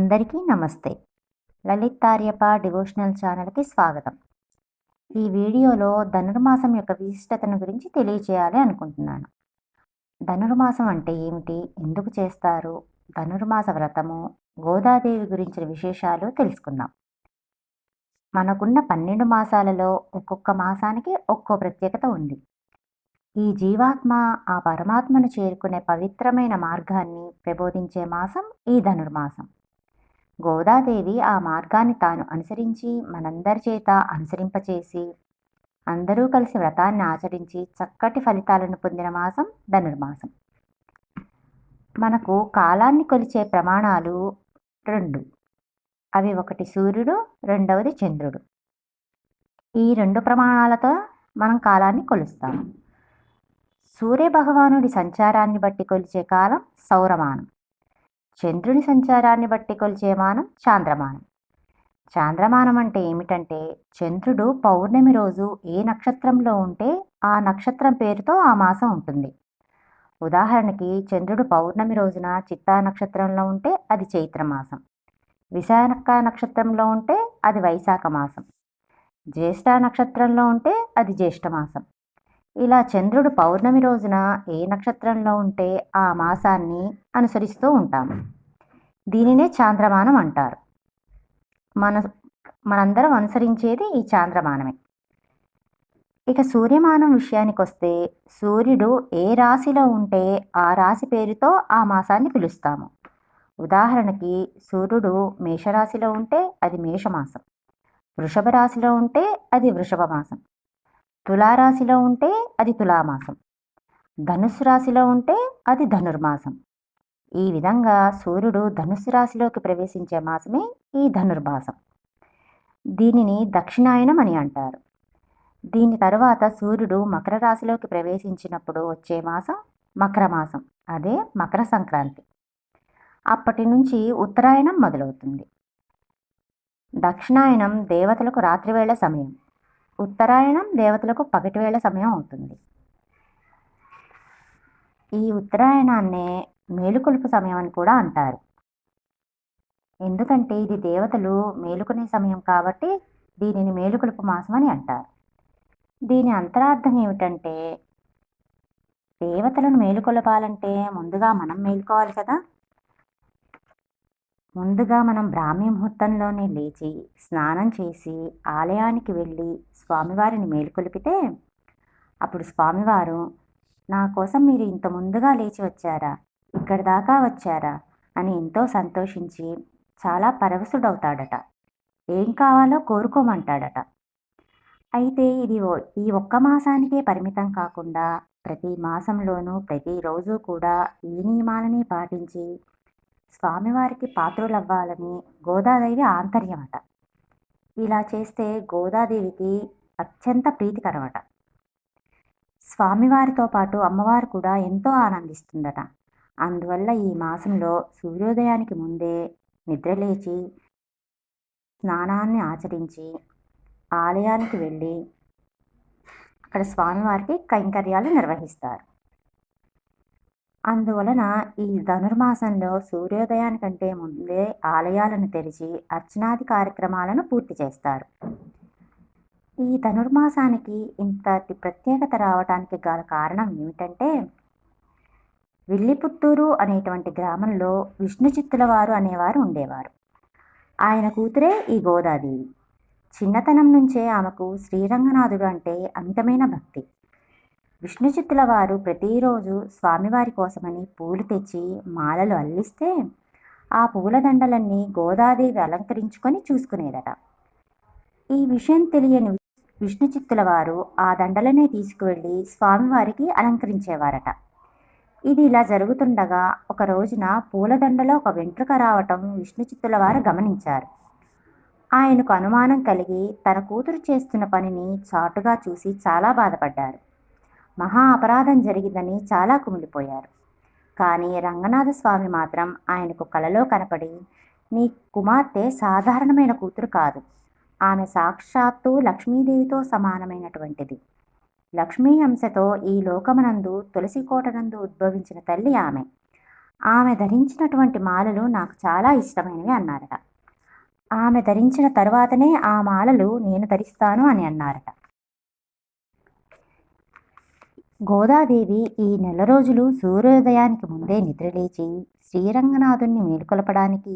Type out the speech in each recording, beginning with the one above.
అందరికీ నమస్తే. లలితార్యప డివోషనల్ ఛానల్కి స్వాగతం. ఈ వీడియోలో ధనుర్మాసం యొక్క విశిష్టతను గురించి తెలియచేయాలి అనుకుంటున్నాను. ధనుర్మాసం అంటే ఏమిటి? ఎందుకు చేస్తారు? ధనుర్మాస వ్రతము గోదాదేవి గురించిన విశేషాలు తెలుసుకుందాం. మనకున్న పన్నెండు మాసాలలో ఒక్కొక్క మాసానికి ఒక్కో ప్రత్యేకత ఉంది. ఈ జీవాత్మ ఆ పరమాత్మను చేరుకునే పవిత్రమైన మార్గాన్ని ప్రబోధించే మాసం ఈ ధనుర్మాసం. గోదాదేవి ఆ మార్గాన్ని తాను అనుసరించి మనందరి చేత అనుసరింపచేసి అందరూ కలిసి వ్రతాన్ని ఆచరించి చక్కటి ఫలితాలను పొందిన మాసం ధనుర్మాసం. మనకు కాలాన్ని కొలిచే ప్రమాణాలు రెండు. అవి ఒకటి సూర్యుడు రెండవది చంద్రుడు. ఈ రెండు ప్రమాణాలతో మనం కాలాన్ని కొలుస్తాము. సూర్య భగవానుడి సంచారాన్ని బట్టి కొలిచే కాలం సౌరమానం. చంద్రుని సంచారాన్ని బట్టి కొలిచే మానం చాంద్రమానం. చాంద్రమానం అంటే ఏమిటంటే చంద్రుడు పౌర్ణమి రోజు ఏ నక్షత్రంలో ఉంటే ఆ నక్షత్రం పేరుతో ఆ మాసం ఉంటుంది. ఉదాహరణకి చంద్రుడు పౌర్ణమి రోజున చిత్తా నక్షత్రంలో ఉంటే అది చైత్రమాసం విశాఖ నక్షత్రంలో ఉంటే అది వైశాఖ మాసం. జ్యేష్ఠ నక్షత్రంలో ఉంటే అది జ్యేష్ఠమాసం ఇలా చంద్రుడు పౌర్ణమి రోజున ఏ నక్షత్రంలో ఉంటే ఆ మాసాన్ని అనుసరిస్తూ ఉంటాము. దీనినే చాంద్రమానం అంటారు. మన మనందరం అనుసరించేది ఈ చాంద్రమానమే. ఇక సూర్యమానం విషయానికి వస్తే సూర్యుడు ఏ రాశిలో ఉంటే ఆ రాశి పేరుతో ఆ మాసాన్ని పిలుస్తాము. ఉదాహరణకి సూర్యుడు మేషరాశిలో ఉంటే అది మేషమాసం. వృషభ రాశిలో ఉంటే అది వృషభ మాసం. తులారాశిలో ఉంటే అది తులామాసం. ధనుస్సు రాశిలో ఉంటే అది ధనుర్మాసం. ఈ విధంగా సూర్యుడు ధనుస్సు రాశిలోకి ప్రవేశించే మాసమే ఈ ధనుర్మాసం. దీనిని దక్షిణాయనం అని అంటారు. దీని తరువాత సూర్యుడు మకర రాశిలోకి ప్రవేశించినప్పుడు వచ్చే మాసం మకర మాసం అదే మకర సంక్రాంతి. అప్పటి నుంచి ఉత్తరాయణం మొదలవుతుంది. దక్షిణాయనం దేవతలకు రాత్రివేళ సమయం. ఉత్తరాయణం దేవతలకు పగటివేళ సమయం అవుతుంది. ఈ ఉత్తరాయణాన్నే మేలుకొలుపు సమయం అని కూడా అంటారు. ఎందుకంటే ఇది దేవతలు మేలుకునే సమయం కాబట్టి దీనిని మేలుకొలుపు మాసం అని అంటారు. దీని అంతరార్థం ఏమిటంటే దేవతలను మేలుకొలపాలంటే ముందుగా మనం మేలుకోవాలి కదా. ముందుగా మనం బ్రాహ్మీ ముహూర్తంలోనే లేచి స్నానం చేసి ఆలయానికి వెళ్ళి స్వామివారిని మేలుకొలిపితే? అప్పుడు స్వామివారు నా కోసం మీరు ఇంత ముందుగా లేచి వచ్చారా? ఇక్కడి దాకా వచ్చారా? అని ఎంతో సంతోషించి చాలా పరవశుడవుతాడట. ఏం కావాలో కోరుకోమంటాడట. అయితే ఇది ఈ ఒక్క మాసానికే పరిమితం కాకుండా ప్రతి మాసంలోనూ ప్రతిరోజు కూడా ఈ నియమాలని పాటించి స్వామివారికి పాత్రులవ్వాలని గోదాదేవి ఆంతర్యమట. ఇలా చేస్తే గోదాదేవికి అత్యంత ప్రీతికరమట. స్వామివారితో పాటు అమ్మవారు కూడా ఎంతో ఆనందిస్తుందట. అందువల్ల ఈ మాసంలో సూర్యోదయానికి ముందే నిద్రలేచి స్నానాన్ని ఆచరించి ఆలయానికి వెళ్ళి అక్కడ స్వామివారికి కైంకర్యాలు నిర్వహిస్తారు. అందువలన ఈ ధనుర్మాసంలో సూర్యోదయానికంటే ముందే ఆలయాలను తెరిచి అర్చనాది కార్యక్రమాలను పూర్తి చేస్తారు. ఈ ధనుర్మాసానికి ఇంతటి ప్రత్యేకత రావడానికి గల కారణం ఏమిటంటే విల్లిపుత్తూరు అనేటువంటి గ్రామంలో విష్ణు చిత్తుల వారు అనేవారు ఉండేవారు. ఆయన కూతురే ఈ గోదాదేవి. చిన్నతనం నుంచే ఆమెకు శ్రీరంగనాథుడు అంటే అమితమైన భక్తి. విష్ణుచిత్తుల వారు ప్రతిరోజు స్వామివారి కోసమని పూలు తెచ్చి మాలలు అల్లిస్తే ఆ పూలదండలన్నీ గోదాదేవి అలంకరించుకొని చూసుకునేదట. ఈ విషయం తెలియని విష్ణుచిత్తుల వారు ఆ దండలనే తీసుకువెళ్ళి స్వామివారికి అలంకరించేవారట. ఇది ఇలా జరుగుతుండగా ఒక రోజున పూలదండలో ఒక వెంట్రుక రావటం విష్ణు చిత్తుల వారు గమనించారు. ఆయనకు అనుమానం కలిగి తన కూతురు చేస్తున్న పనిని చాటుగా చూసి చాలా బాధపడ్డారు. మహా అపరాధం జరిగిందని చాలా కుమిలిపోయారు. కానీ రంగనాథ స్వామి మాత్రం ఆయనకు కలలో కనపడి నీ కుమార్తె సాధారణమైన కూతురు కాదు. ఆమె సాక్షాత్తు లక్ష్మీదేవితో సమానమైనటువంటిది. లక్ష్మీ అంశతో ఈ లోకమునందు తులసి కోటనందు ఉద్భవించిన తల్లి ఆమె. ఆమె ధరించినటువంటి మాలలు నాకు చాలా ఇష్టమైనవి అన్నారట. ఆమె ధరించిన తర్వాతనే ఆ మాలలు నేను ధరిస్తాను అని అన్నారట. గోదాదేవి ఈ నెల రోజులు సూర్యోదయానికి ముందే నిద్రలేచి శ్రీరంగనాథుణ్ణి మేలుకొలపడానికి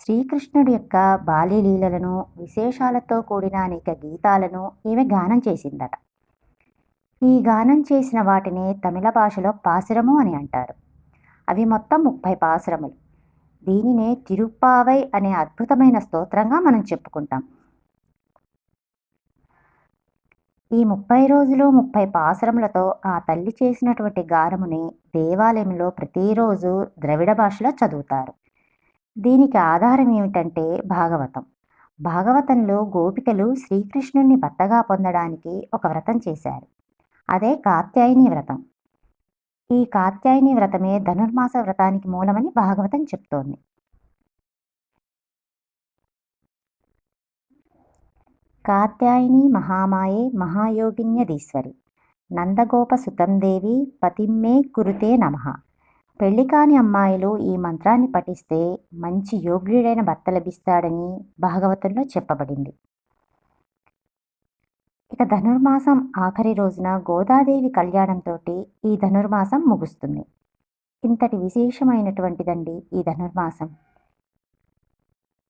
శ్రీకృష్ణుడి యొక్క బాల్యలీలలను విశేషాలతో కూడిన అనేక గీతాలను ఈమె గానం చేసిందట. ఈ గానం చేసిన వాటిని తమిళ భాషలో పాసురము అని అంటారు. అవి మొత్తం ముప్పై పాసురములు దీనినే తిరుప్పావై అనే అద్భుతమైన స్తోత్రంగా మనం చెప్పుకుంటాం. ఈ ముప్పై రోజులు ముప్పై పాసురములతో ఆ తల్లి చేసినటువంటి గానముని దేవాలయంలో ప్రతిరోజు ద్రవిడ భాషలో చదువుతారు. దీనికి ఆధారం ఏమిటంటే భాగవతం. భాగవతంలో గోపికలు శ్రీకృష్ణుణ్ణి భర్తగా పొందడానికి ఒక వ్రతం చేశారు. అదే కాత్యాయని వ్రతం. ఈ కాత్యాయని వ్రతమే ధనుర్మాస వ్రతానికి మూలమని భాగవతం చెప్తోంది. కాత్యాయని మహామాయే మహాయోగిన్యదీశ్వరి నందగోపసుతం దేవి పతిమ్మే కురుతే నమః. పెళ్ళి కాని అమ్మాయిలు ఈ మంత్రాన్ని పఠిస్తే మంచి యోగ్యుడైన భర్త లభిస్తాడని భాగవతంలో చెప్పబడింది. ఇక ధనుర్మాసం ఆఖరి రోజున గోదాదేవి కళ్యాణంతో ఈ ధనుర్మాసం ముగుస్తుంది. ఇంతటి విశేషమైనటువంటిదండి ఈ ధనుర్మాసం.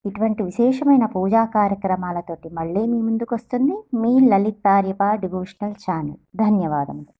ఇటువంటి విశేషమైన పూజా కార్యక్రమాలతోటి మళ్ళీ మీ ముందుకు వస్తుంది మీ లలితార్యప డివోషనల్ ఛానల్. ధన్యవాదములు.